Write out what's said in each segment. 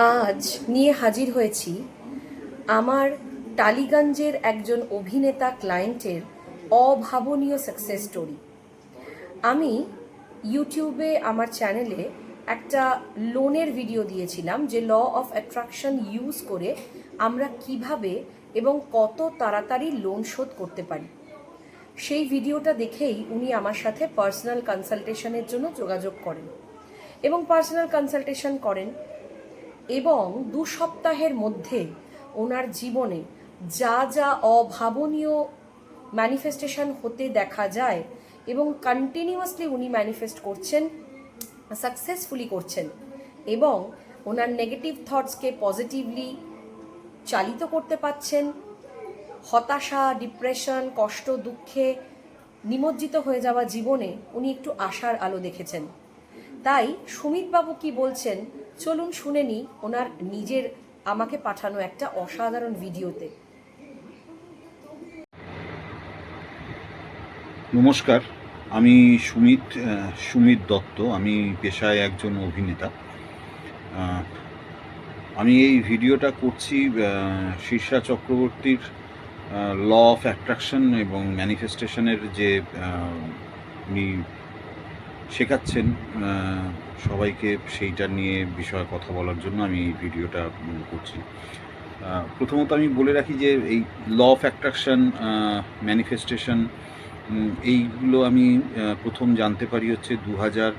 আজ নিয়ে হাজির হয়েছি আমার টালিগঞ্জের একজন অভিনেতা ক্লায়েন্টের অভাবনীয় সাকসেস স্টোরি আমি ইউটিউবে আমার চ্যানেলে একটা লোনের ভিডিও দিয়েছিলাম যে ল অফ অ্যাট্রাকশন ইউজ করে আমরা কীভাবে এবং কত তাড়াতাড়ি লোন শোধ করতে পারি। সেই ভিডিওটা দেখেই উনি আমার সাথে পার্সোনাল কনসালটেশনের জন্য যোগাযোগ করেন এবং পার্সোনাল কনসালটেশন করেন। এবং দু সপ্তাহের মধ্যে ওনার জীবনে যা যা অভাবনীয় ম্যানিফেস্টেশন হতে দেখা যায় এবং কন্টিনিউয়াসলি উনি ম্যানিফেস্ট করছেন সাকসেসফুলি করছেন এবং ওনার নেগেটিভ থটসকে পজিটিভলি চালিত করতে পাচ্ছেন, হতাশা ডিপ্রেশন কষ্ট, দুঃখে নিমজ্জিত হয়ে যাওয়া জীবনে উনি একটু আশার আলো দেখেছেন। তাই সুমিতবাবু কি বলছেন? চলুন শুনে নিই ওনার নিজের আমাকে পাঠানো একটা অসাধারণ ভিডিওতে। নমস্কার, আমি সুমিত সুমিত দত্ত, আমি পেশায় একজন অভিনেতা। আমি এই ভিডিওটা করছি শীর্ষা চক্রবর্তীর ল অফ অ্যাট্রাকশন এবং ম্যানিফেস্টেশনের যে উনি শেখাচ্ছেন সবাইকে সেইটা নিয়ে বিষয়ে কথা বলার জন্য আমি এই ভিডিওটা করছি। প্রথমত আমি বলে রাখি যে এই ল অফ অ্যাট্রাকশন ম্যানিফেস্টেশন এইগুলো আমি প্রথম জানতে পারি হচ্ছে দু হাজার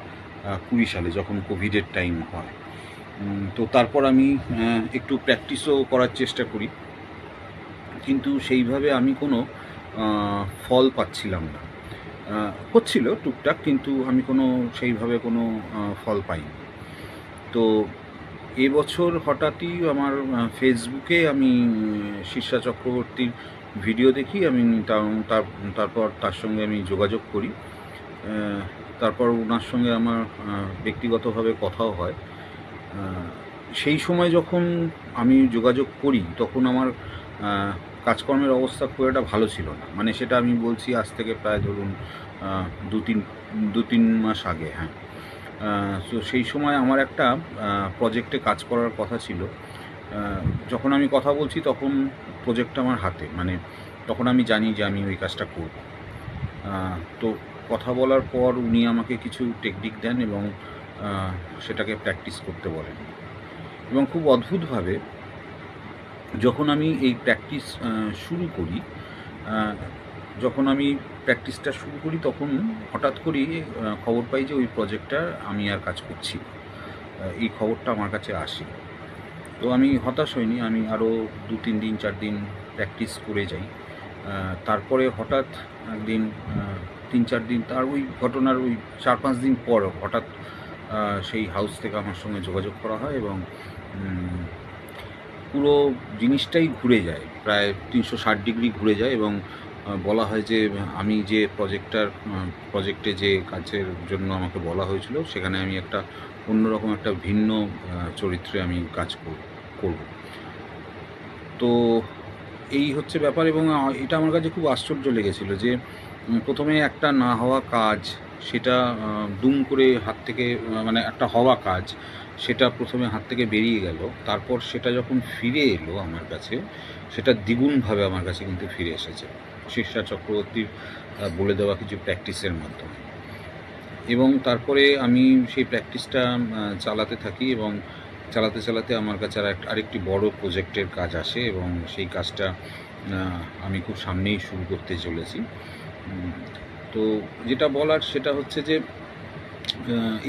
কুড়ি সালে যখন কোভিডের টাইম হয়। তো তারপর আমি একটু প্র্যাকটিসও করার চেষ্টা করি। কিন্তু সেইভাবে আমি কোনো ফল পাচ্ছিলাম না। হচ্ছিল টুকটাক, কিন্তু আমি কোনো সেইভাবে কোনো ফল পাইনি। তো এবছর হঠাৎই আমার ফেসবুকে আমি শীর্ষা চক্রবর্তীর ভিডিও দেখি, আমি তার- তার, তারপর তার সঙ্গে আমি যোগাযোগ করি। তারপর ওনার সঙ্গে আমার ব্যক্তিগতভাবে কথাও হয়। সেই সময় যখন আমি যোগাযোগ করি, তখন আমার কাজকর্মের অবস্থা খুব একটা ভালো ছিল না। মানে সেটা আমি বলছি আজ থেকে প্রায় ধরুন দু তিন দু তিন মাস আগে হ্যাঁ। তো সেই সময় আমার একটা প্রজেক্টে কাজ করার কথা ছিল। যখন আমি কথা বলছি তখন প্রজেক্টটা আমার হাতে। মানে তখন আমি জানি যে আমি ওই কাজটা করব। তো কথা বলার পর উনি আমাকে কিছু টেকনিক দেন এবং সেটাকে প্র্যাকটিস করতে বলেন। এবং খুব অদ্ভুতভাবে যখন আমি এই প্র্যাকটিস শুরু করি যখন আমি প্র্যাকটিসটা শুরু করি, তখন হঠাৎ করেই খবর পাই যে ওই প্রজেক্টটা আমি আর কাজ করছি এই খবরটা আমার কাছে আসে। তো আমি হতাশ হইনি, আমি আরও দু, তিন দিন, চার দিন প্র্যাকটিস করে যাই। তারপরে হঠাৎ একদিন তিন, চার দিন, তার ওই ঘটনার ওই চার, পাঁচ দিন পর হঠাৎ সেই হাউস থেকে আমার সঙ্গে যোগাযোগ করা হয় এবং পুরো জিনিসটাই ঘুরে যায়, প্রায় তিনশো ষাট ডিগ্রি ঘুরে যায় এবং বলা হয় যে, আমি যে প্রজেক্টটার প্রজেক্টে যে কাজের জন্য আমাকে বলা হয়েছিল, সেখানে আমি একটা অন্যরকম একটা ভিন্ন চরিত্রে আমি কাজ কর- করব। তো এই হচ্ছে ব্যাপার এবং এটা আমার কাছে খুব আশ্চর্য লেগেছিল যে, প্রথমে একটা না হওয়া কাজ সেটা দুম করে হাত থেকে মানে একটা হওয়া কাজ, সেটা প্রথমে হাত থেকে বেরিয়ে গেল। তারপর সেটা যখন ফিরে এলো আমার কাছে, সেটা দ্বিগুণভাবে আমার কাছে কিন্তু ফিরে এসেছে। শীর্ষা চক্রবর্তীর বলে দেওয়া কিছু প্র্যাকটিসের মাধ্যমে। এবং তারপরে আমি সেই প্র্যাকটিসটা চালাতে থাকি এবং চালাতে চালাতে আমার কাছে আর আরেকটি বড় প্রজেক্টের কাজ আসে এবং সেই কাজটা আমি খুব সামনেই শুরু করতে চলেছি। তো যেটা বলার সেটা হচ্ছে যে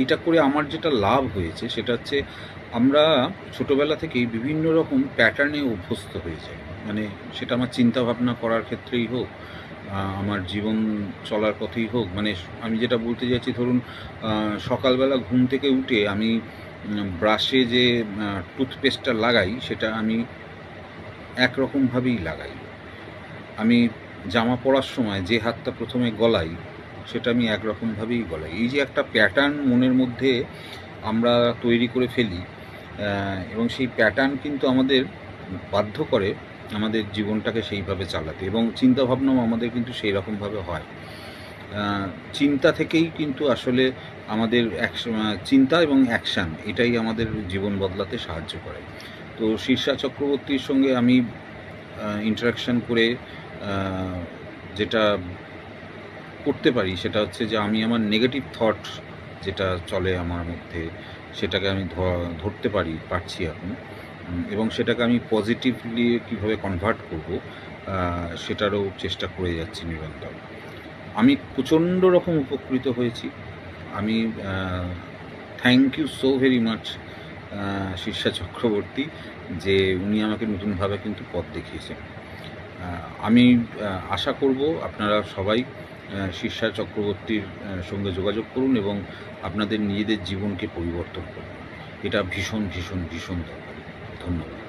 এটা করে আমার যেটা লাভ হয়েছে সেটা হচ্ছে আমরা ছোটোবেলা থেকেই বিভিন্ন রকম প্যাটার্নে অভ্যস্ত হয়ে যাই। মানে সেটা আমার চিন্তা ভাবনা করার ক্ষেত্রেই হোক আমার জীবন চলার পথেই হোক মানে আমি যেটা বলতে চাইছি ধরুন সকালবেলা ঘুম থেকে উঠে আমি ব্রাশে যে টুথপেস্টটা লাগাই সেটা আমি একরকমভাবেই লাগাই। আমি জামা পরার সময় যে হাতটা প্রথমে গলাই, সেটা আমি একরকমভাবেই গলাই। এই যে একটা প্যাটার্ন মনের মধ্যে আমরা তৈরি করে ফেলি এবং সেই প্যাটার্ন কিন্তু আমাদের বাধ্য করে আমাদের জীবনটাকে সেইভাবে চালাতে, এবং চিন্তাভাবনাও আমাদের কিন্তু সেই রকমভাবে হয় চিন্তা থেকেই কিন্তু আসলে আমাদের চিন্তা এবং অ্যাকশান এটাই আমাদের জীবন বদলাতে সাহায্য করে। তো শীর্ষা চক্রবর্তীর সঙ্গে আমি ইন্টারাকশান করে যেটা করতে পারি, সেটা হচ্ছে যে আমি আমার নেগেটিভ থট যেটা চলে আমার মধ্যে, সেটাকে আমি ধরতে পারি, পারছি এখন। এবং সেটাকে আমি পজিটিভলি কীভাবে কনভার্ট করব সেটারও চেষ্টা করে যাচ্ছি নিরন্তর। আমি প্রচণ্ড রকম উপকৃত হয়েছি। আমি thank you so very much Shirsha Chakraborty, যে উনি আমাকে নতুনভাবে কিন্তু পথ দেখিয়েছেন। আমি আশা করব আপনারা সবাই শীর্ষা চক্রবর্তীর সঙ্গে যোগাযোগ করুন এবং আপনাদের নিজেদের জীবনকে পরিবর্তন করুন। এটা ভীষণ ভীষণ ভীষণ দরকার। ধন্যবাদ।